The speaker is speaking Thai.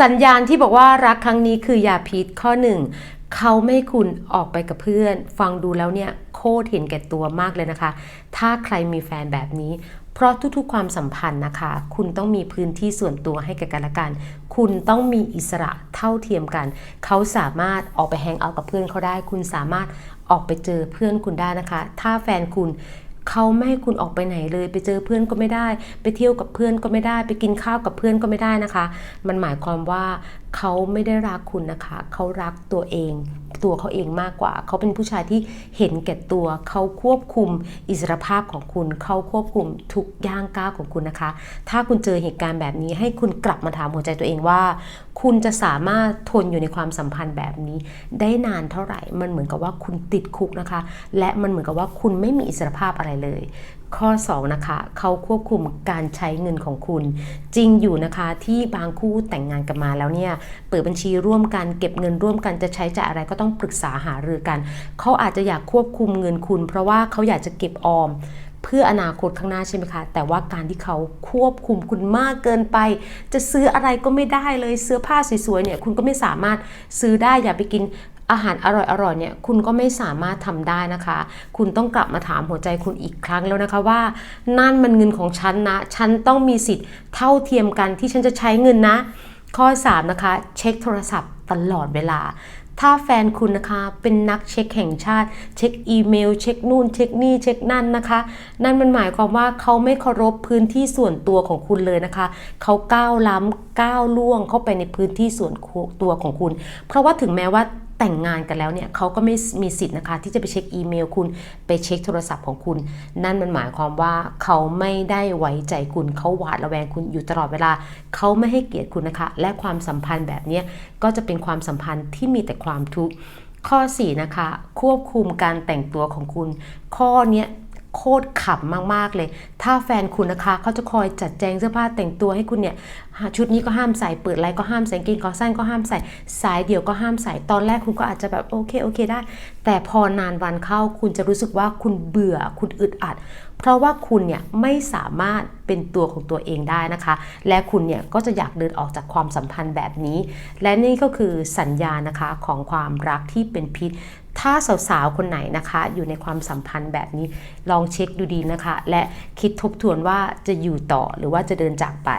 สัญญาณที่บอกว่ารักครั้งนี้คือยาพิษข้อหนึ่งเขาไม่ให้คุณออกไปกับเพื่อน ฟังดูแล้วเนี่ยโคตรเห็นแก่ตัวมากเลยนะคะ ถ้าใครมีแฟนแบบนี้ เพราะทุกๆความสัมพันธ์นะคะ คุณต้องมีพื้นที่ส่วนตัวให้แก่กันและกัน คุณต้องมีอิสระเท่าเทียมกัน เขาสามารถออกไปแฮงเอาท์กับเพื่อนเขาได้ คุณสามารถออกไปเจอเพื่อนคุณได้นะคะ ถ้าแฟนคุณ เขาไม่ให้คุณออกไปไหนเลย ไปเจอเพื่อนก็ไม่ได้ ไปเที่ยวกับเพื่อนก็ไม่ได้ ไปกินข้าวกับเพื่อนก็ไม่ได้นะคะ มันหมายความว่าเขาไม่ได้รักคุณนะคะ เขารักตัวเอง ตัวเขาเองมากกว่า เขาเป็นผู้ชายที่เห็นแก่ตัว เขาควบคุมอิสรภาพของคุณ เขาควบคุมทุกย่างก้าวของคุณนะคะ ถ้าคุณเจอเหตุการณ์แบบนี้ให้คุณกลับมาถามหัวใจตัวเองว่า คุณจะสามารถทนอยู่ในความสัมพันธ์แบบนี้ ได้นานเท่าไหร่ มันเหมือนกับว่าคุณติดคุกนะคะ และมันเหมือนกับว่าคุณไม่มีอิสรภาพอะไรเลย ข้อ 2 นะคะ เขาควบคุมการใช้เงินของคุณ จริงอยู่นะคะที่บางคู่แต่งงานกันมาแล้วเนี่ย เปิดบัญชีร่วมกันเก็บเงินร่วมกันจะใช้จ่ายอะไรก็ต้องปรึกษาหารือกัน เขาอาจจะอยากควบคุมเงินคุณ เพราะว่าเขาอยากจะเก็บออม เพื่ออนาคตข้างหน้าใช่ไหมคะ แต่ว่าการที่เขาควบคุมคุณมากเกินไป จะซื้ออะไรก็ไม่ได้เลยเสื้อผ้าสวยๆเนี่ยคุณก็ไม่สามารถซื้อได้อย่าไปกินอาหารอร่อยๆเนี่ยคุณก็ไม่สามารถทำได้นะคะ คุณต้องกลับมาถามหัวใจคุณอีกครั้งแล้วนะคะว่า นั่นมันเงินของฉันนะ ฉันต้องมีสิทธิ์เท่าเทียมกันที่ฉันจะใช้เงินนะ ข้อ 3 นะคะ เช็คโทรศัพท์ตลอดเวลา ถ้าแฟนคุณนะคะเป็นนักเช็คแห่งชาติ เช็คอีเมล เช็คนู่น เช็คนี่เช็คนั่นนะคะ นั่นมันหมายความว่าเขาไม่เคารพพื้นที่ส่วนตัวของคุณเลยนะคะเขาก้าวล้ำก้าวล่วงเข้าไปในพื้นที่ส่วนตัวของคุณ เพราะว่าถึงแม้ว่า แต่งงานกันแล้วเนี่ยเขาก็ไม่มีสิทธิ์นะคะ ที่จะไปเช็คอีเมลคุณไปเช็คโทรศัพท์ของคุณ นั่นมันหมายความว่าเขาไม่ได้ไว้ใจคุณเขาหวาดระแวงคุณอยู่ตลอดเวลาเขาไม่ให้เกียรติคุณนะคะ และความสัมพันธ์แบบนี้ก็จะเป็นความสัมพันธ์ที่มีแต่ความทุกข์ข้อ 4 นะคะ ควบคุมการแต่งตัวของคุณ ข้อนี้ โคตรขำมากๆเลย ถ้าแฟนคุณนะคะเขาจะคอยจัดแจงเสื้อผ้าแต่งตัวให้คุณเนี่ยชุดนี้ก็ห้ามใส่เปิดอะไรก็ห้ามใส่กางเกงคอสั้นก็ห้ามใส่สายเดี่ยวก็ห้ามใส่ตอนแรกคุณก็อาจจะแบบโอเคโอเคได้ แต่พอนานวันเข้าคุณจะรู้สึกว่าคุณเบื่อคุณอึดอัด เพราะว่าคุณเนี่ยไม่สามารถเป็นตัวของตัวเองได้นะคะ และคุณเนี่ยก็จะอยากเดินออกจากความสัมพันธ์แบบนี้ และนี่ก็คือสัญญานะคะของความรักที่เป็นพิษ ถ้าสาวๆ คนไหนนะคะ อยู่ในความสัมพันธ์แบบนี้ลองเช็คดูดีนะคะ และคิดทบทวนว่าจะอยู่ต่อหรือว่าจะเดินจากไป